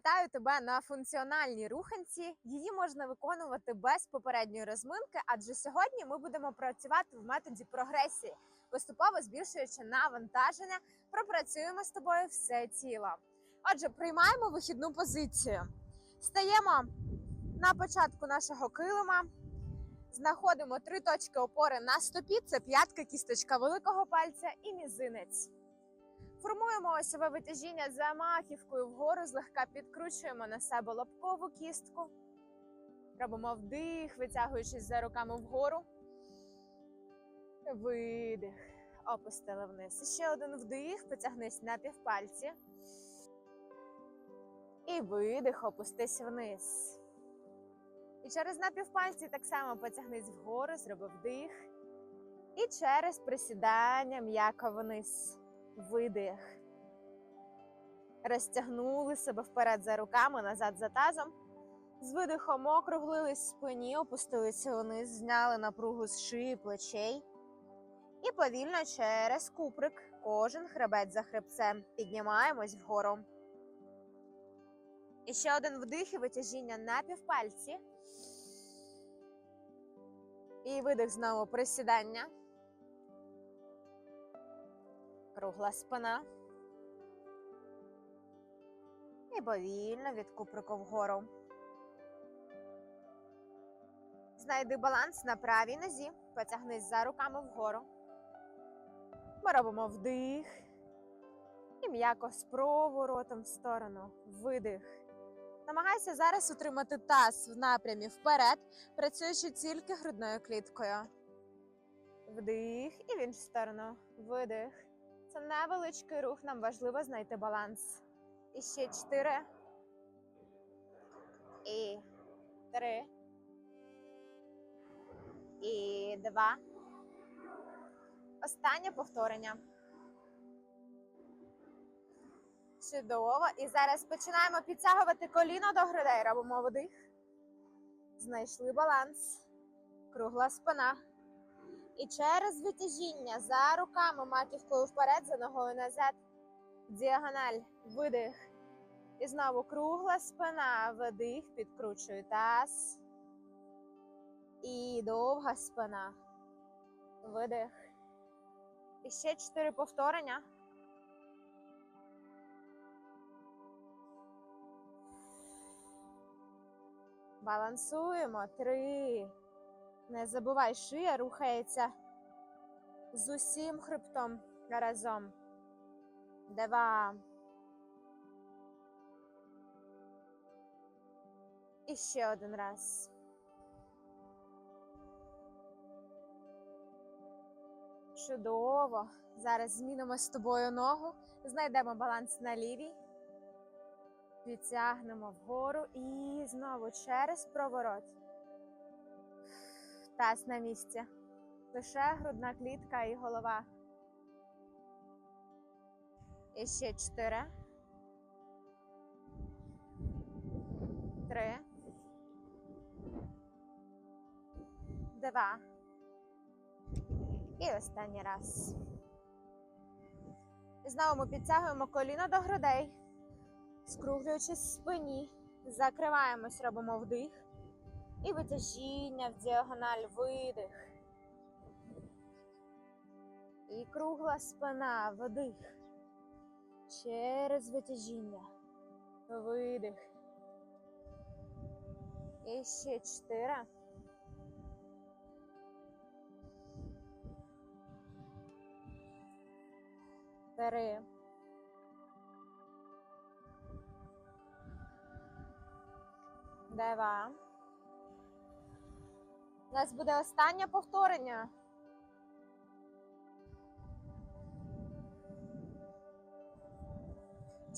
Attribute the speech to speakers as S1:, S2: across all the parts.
S1: Вітаю тебе на функціональній руханці. Її можна виконувати без попередньої розминки, адже сьогодні ми будемо працювати в методі прогресії, поступово збільшуючи навантаження, пропрацюємо з тобою все тіло. Отже, приймаємо вихідну позицію. Стаємо на початку нашого килима, знаходимо три точки опори на стопі: це п'ятка, кісточка великого пальця і мізинець. Формуємо осьове витяжіння за маківкою вгору, злегка підкручуємо на себе лобкову кістку. Робимо вдих, витягуючись за руками вгору. Видих. Опустили вниз. Ще один вдих, потягнись на півпальці. І видих, опустись вниз. І через напівпальці так само потягнись вгору, зроби вдих. І через присідання м'яко вниз. Видих. Розтягнули себе вперед за руками, назад за тазом. З видихом округлились спині, опустилися вниз, зняли напругу з шиї, плечей. І повільно через куприк, кожен хребет за хребцем. Піднімаємось вгору. І ще один вдих і витяжіння на півпальці. І видих знову присідання. Кругла спина. І повільно від куприку вгору. Знайди баланс на правій нозі. Потягнись за руками вгору. Ми робимо вдих. І м'яко з проворотом в сторону. Видих. Намагайся зараз утримати таз в напрямі вперед, працюючи тільки грудною кліткою. Вдих і в іншу сторону. Видих. Це невеличкий рух, нам важливо знайти баланс. І ще чотири. І три. І два. Останнє повторення. Чудово. І зараз починаємо підтягувати коліно до грудей. Робимо вдих. Знайшли баланс. Кругла спина. І через витяжіння за руками маківкою вперед, за ногою назад. Діагональ. Видих. І знову кругла спина. Вдих. Підкручую таз. І довга спина. Видих. І ще чотири повторення. Балансуємо. Три. Не забувай, шия рухається з усім хребтом разом. Два. І ще один раз. Чудово. Зараз змінимо з тобою ногу, знайдемо баланс на лівій. Підтягнемо вгору і знову через проворот. Таз на місці. Лише грудна клітка і голова. І ще чотири. Три. Два. І останній раз. І знову ми підтягуємо коліно до грудей, скруглюючись в спині. Закриваємось, робимо вдих. І витяжіння в діагональ видих. І кругла спина, вдих. Через витяжіння. Видих. І ще чотири. Три. Два. У нас буде останнє повторення.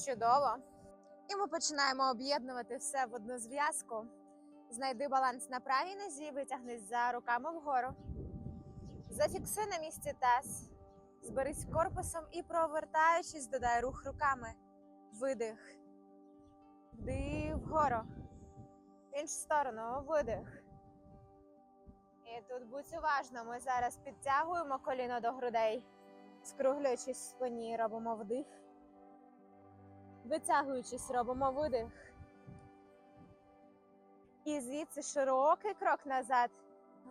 S1: Чудово. І ми починаємо об'єднувати все в одну зв'язку. Знайди баланс на правій нозі, витягнись за руками вгору. Зафіксуй на місці таз. Зберись корпусом і провертаючись, додай рух руками. Видих. Вдих вгору. В іншу сторону. Видих. І тут будь уважно, ми зараз підтягуємо коліно до грудей, скруглюючись в спині, робимо вдих. Витягуючись, робимо видих. І звідси широкий крок назад,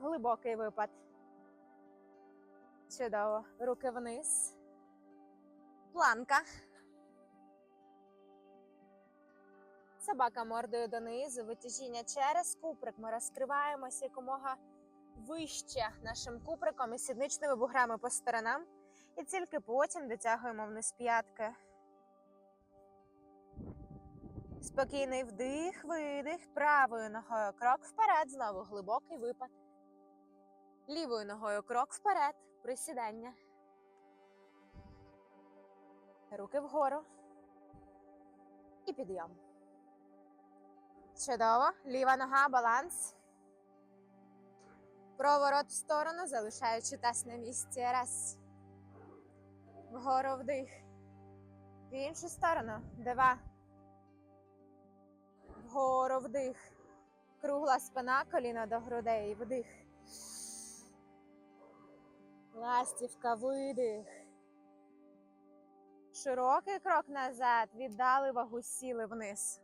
S1: глибокий випад. Чудово. Руки вниз. Планка. Собака мордою донизу, витяжіння через куприк. Ми розкриваємося якомога вище нашим куприком і сідничними буграми по сторонам. І тільки потім дотягуємо вниз п'ятки. Спокійний вдих, видих, правою ногою крок вперед, знову глибокий випад. Лівою ногою крок вперед, присідання. Руки вгору. І підйом. Чудово. Ліва нога, баланс. Проворот в сторону, залишаючи таз на місці. Раз. Вгору вдих. В іншу сторону. Два. Вгору вдих. Кругла спина, коліно до грудей. Вдих. Ластівка, видих. Широкий крок назад. Віддали вагу, сіли вниз.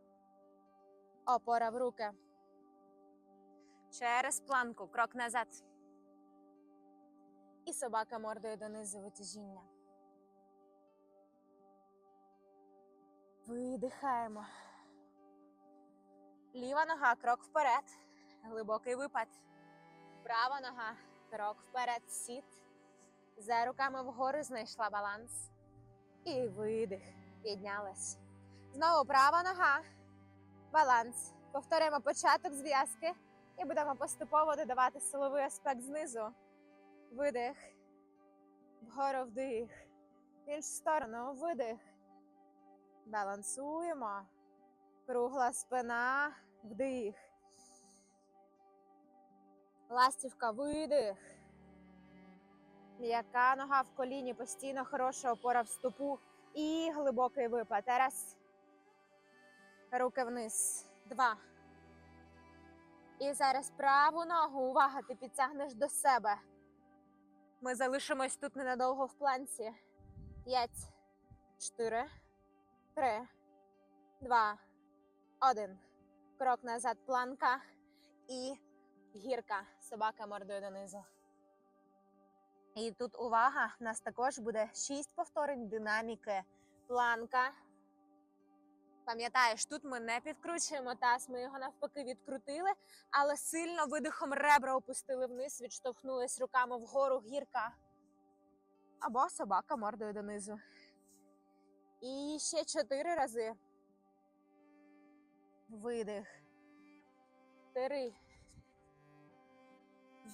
S1: Опора в руки. Через планку. Крок назад. І собака мордою донизу витяжіння. Видихаємо. Ліва нога, крок вперед. Глибокий випад. Права нога, крок вперед. Сіт. За руками вгору знайшла баланс. І видих. Піднялась. Знову права нога. Баланс. Повторимо початок зв'язки і будемо поступово додавати силовий аспект знизу. Видих. Вгору вдих. В іншу сторону видих. Балансуємо. Кругла спина. Вдих. Ластівка, видих. М'яка нога в коліні, постійно хороша опора в стопу і глибокий випад. Раз. Руки вниз. Два. І зараз праву ногу. Увага, ти підтягнеш до себе. Ми залишимось тут ненадовго в планці. П'ять, чотири, три, два, один. Крок назад, планка і гірка. Собака мордою донизу. І тут увага, у нас також буде шість повторень динаміки. Планка. Пам'ятаєш, тут ми не підкручуємо таз, ми його навпаки відкрутили, але сильно видихом ребра опустили вниз, відштовхнулись руками вгору гірка. Або собака мордою донизу. І ще чотири рази. Видих. Три.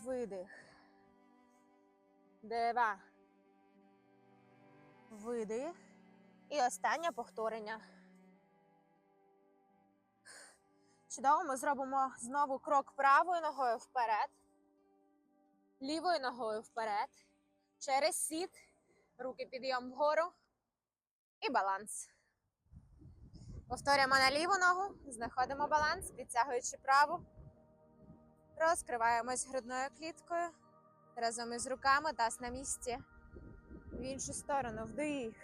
S1: Видих. Два. Видих. І останнє повторення. Чудово, ми зробимо знову крок правою ногою вперед, лівою ногою вперед, через сіт, руки підйом вгору і баланс. Повторюємо на ліву ногу, знаходимо баланс, підтягуючи праву, розкриваємось грудною кліткою разом із руками, таз на місці. В іншу сторону вдих.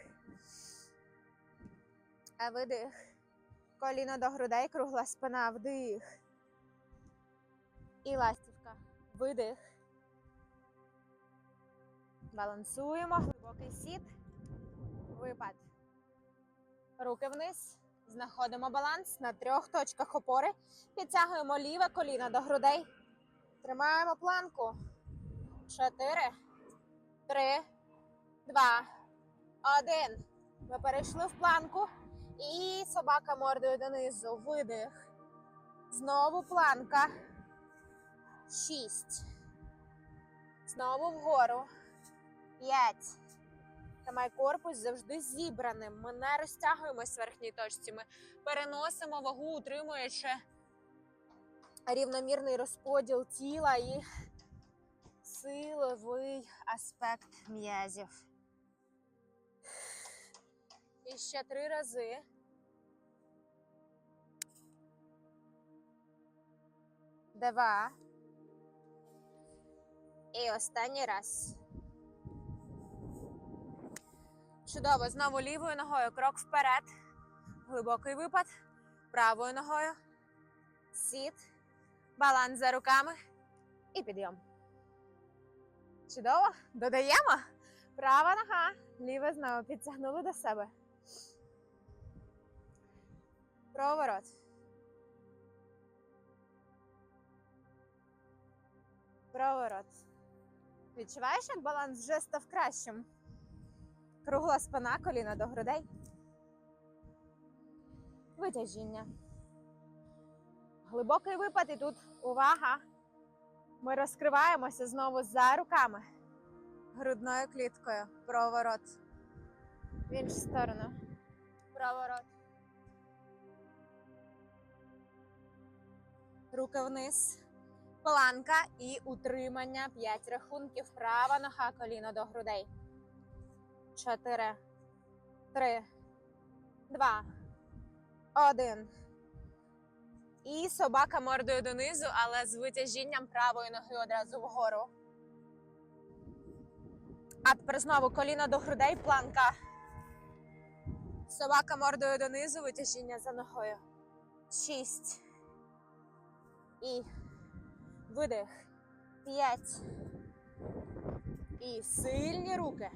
S1: А видих. Коліно до грудей, кругла спина, вдих. І ластівка. Видих. Балансуємо. Глибокий сіт. Випад. Руки вниз. Знаходимо баланс на трьох точках опори. Підтягуємо ліве коліно до грудей. Тримаємо планку. Чотири, три, два, один. Ми перейшли в планку. І собака мордою донизу. Видих. Знову планка. Шість. Знову вгору. П'ять. Тримай корпус завжди зібраним. Ми не розтягуємось верхній точці. Ми переносимо вагу, утримуючи рівномірний розподіл тіла і силовий аспект м'язів. І ще три рази. Два. І останній раз. Чудово. Знову лівою ногою. Крок вперед. Глибокий випад. Правою ногою. Сіт. Баланс за руками. І підйом. Чудово. Додаємо. Права нога. Ліва знову підтягнули до себе. Проворот. Проворот. Відчуваєш, як баланс вже став кращим? Кругла спина, коліна до грудей. Витяжіння. Глибокий випад і тут увага. Ми розкриваємося знову за руками. Грудною кліткою. Проворот. В іншу сторону. Проворот. Руки вниз. Планка і утримання. П'ять рахунків. Права нога, коліно до грудей. Чотири. Три. Два. Один. І собака мордою донизу, але з витяжінням правої ноги одразу вгору. А тепер знову коліно до грудей, планка. Собака мордою донизу, витяжіння за ногою. Шість. І видих. П'ять. І сильні руки.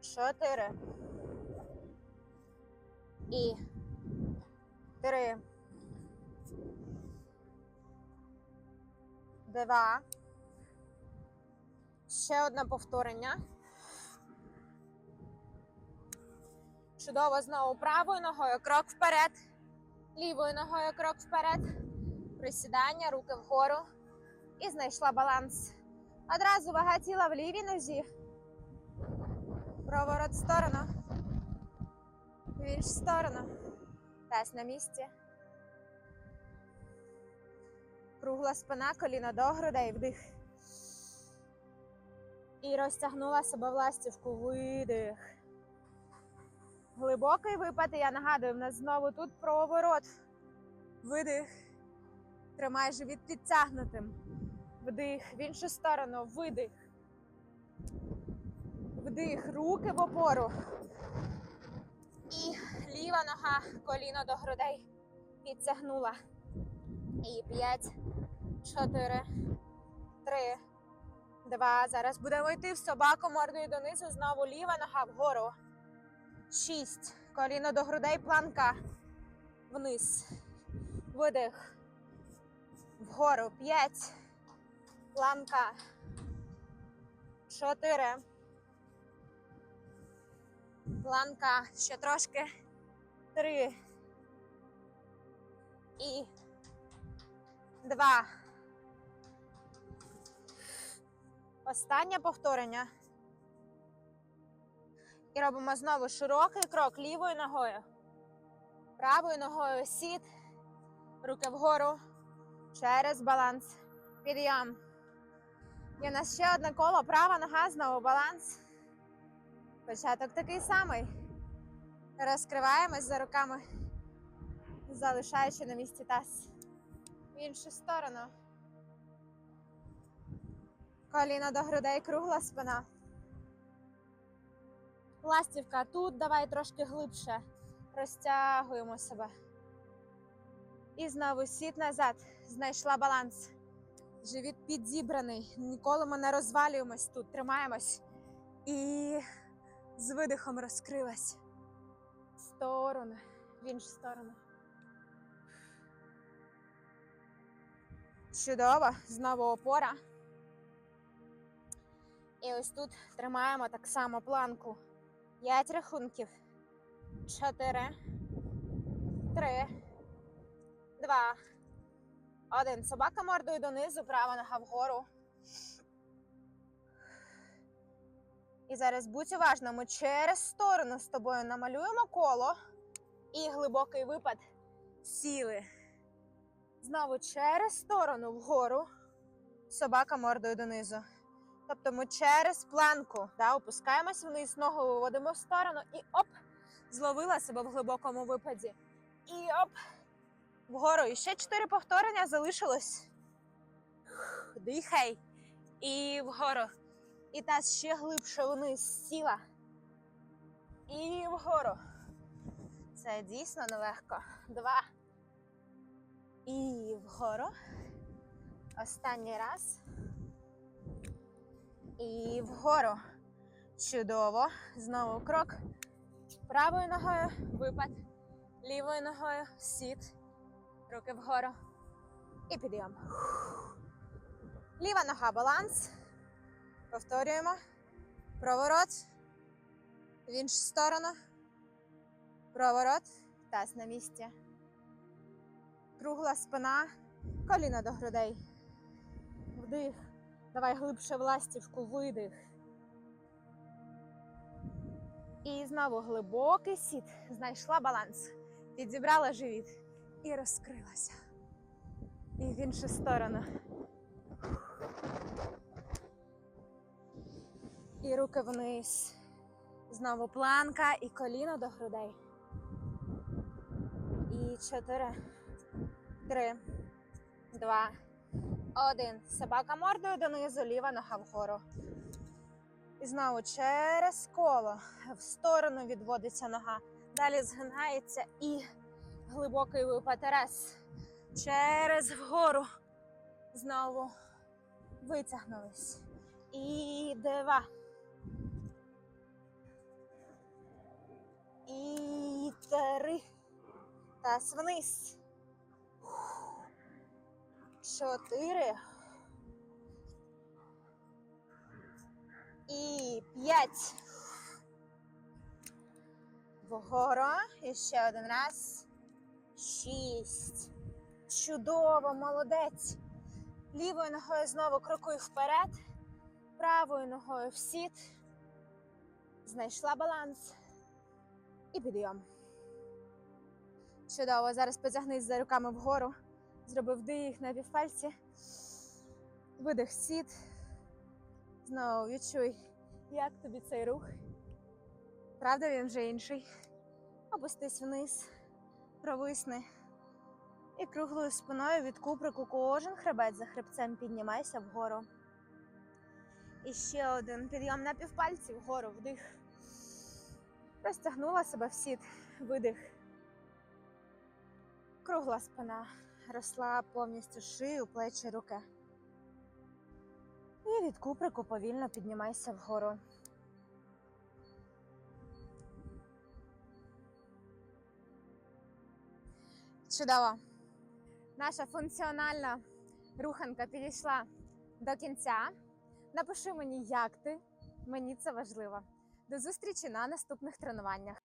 S1: Чотири. І три. Два. Ще одне повторення. Чудово знову правою ногою крок вперед. Лівою ногою крок вперед. Присідання, руки вгору. І знайшла баланс. Одразу вага тіла в лівій нозі. Проворот в сторону. В іншу сторону. Таз на місці. Кругла спина, коліно до грудей, вдих. І розтягнула себе в ластівку, видих. Глибокий випад, я нагадую, в нас знову тут проворот. Видих. Тримай живіт підтягнутим. Вдих. В іншу сторону. Видих. Вдих. Руки в опору. І ліва нога, коліно до грудей. Підтягнула. І п'ять, чотири, три, два. Зараз будемо йти в собаку мордою донизу. Знову ліва нога вгору. Шість. Коліно до грудей, планка. Вниз. Видих. Вгору. П'ять. Планка. Чотири. Планка. Ще трошки. Три. І два. Останнє повторення. І робимо знову широкий крок лівою ногою. Правою ногою сід. Руки вгору. Через баланс. Підйом. І у нас ще одне коло. Права нога, знову баланс. Початок такий самий. Розкриваємось за руками, залишаючи на місці таз. В іншу сторону. Коліно до грудей, кругла спина. Ластівка тут, давай трошки глибше. Розтягуємо себе. І знову сід назад. Знайшла баланс. Живіт підзібраний. Ніколи ми не розвалюємось тут. Тримаємось. І з видихом розкрилась. Сторону, в іншу сторону. Чудово, знову опора. І ось тут тримаємо так само планку. П'ять рахунків. Чотири. Три. Два. Один. Собака мордою донизу, права нога вгору. І зараз будь уважна, ми через сторону з тобою намалюємо коло і глибокий випад сіли. Знову через сторону вгору, собака мордою донизу. Тобто ми через планку да, опускаємось вниз, ногу виводимо в сторону і оп! Зловила себе в глибокому випаді. І оп! Вгору. І ще чотири повторення залишилось. Дихай. І вгору. І таз ще глибше вниз сіла. І вгору. Це дійсно нелегко. Два. І вгору. Останній раз. І вгору. Чудово. Знову крок. Правою ногою випад. Лівою ногою сіт. Руки вгору. І підйом. Ліва нога баланс. Повторюємо. Проворот. В іншу сторону. Проворот. Таз на місці. Кругла спина. Коліна до грудей. Вдих. Давай глибше в ластівку. Видих. І знову глибокий сіт. Знайшла баланс. Підзібрала живіт. І розкрилася. І в іншу сторону. І руки вниз. Знову планка і коліно до грудей. І чотири, три, два, один. Собака мордою донизу, ліва нога вгору. І знову через коло в сторону відводиться нога. Далі згинається і глибокий випад. Раз. Через вгору. Знову витягнулись. І два. І три. Таз вниз. Чотири. І п'ять. Вгору. І ще один раз. Шість. Чудово, молодець. Лівою ногою знову крокую вперед. Правою ногою в сіт. Знайшла баланс. І підйом. Чудово. Зараз потягнись за руками вгору. Зроби вдих на півпальці. Видих сіт. Знову відчуй, як тобі цей рух. Правда, він вже інший. Опустись вниз, провисни. І круглою спиною від куприку кожен хребет за хребцем піднімайся вгору. І ще один підйом на півпальці вгору, вдих. Розтягнула себе в сіт, видих. Кругла спина. Розслаб повністю шию, плечі, руки. І від куприку повільно піднімайся вгору. Чудово. Наша функціональна руханка підійшла до кінця. Напиши мені, як ти. Мені це важливо. До зустрічі на наступних тренуваннях.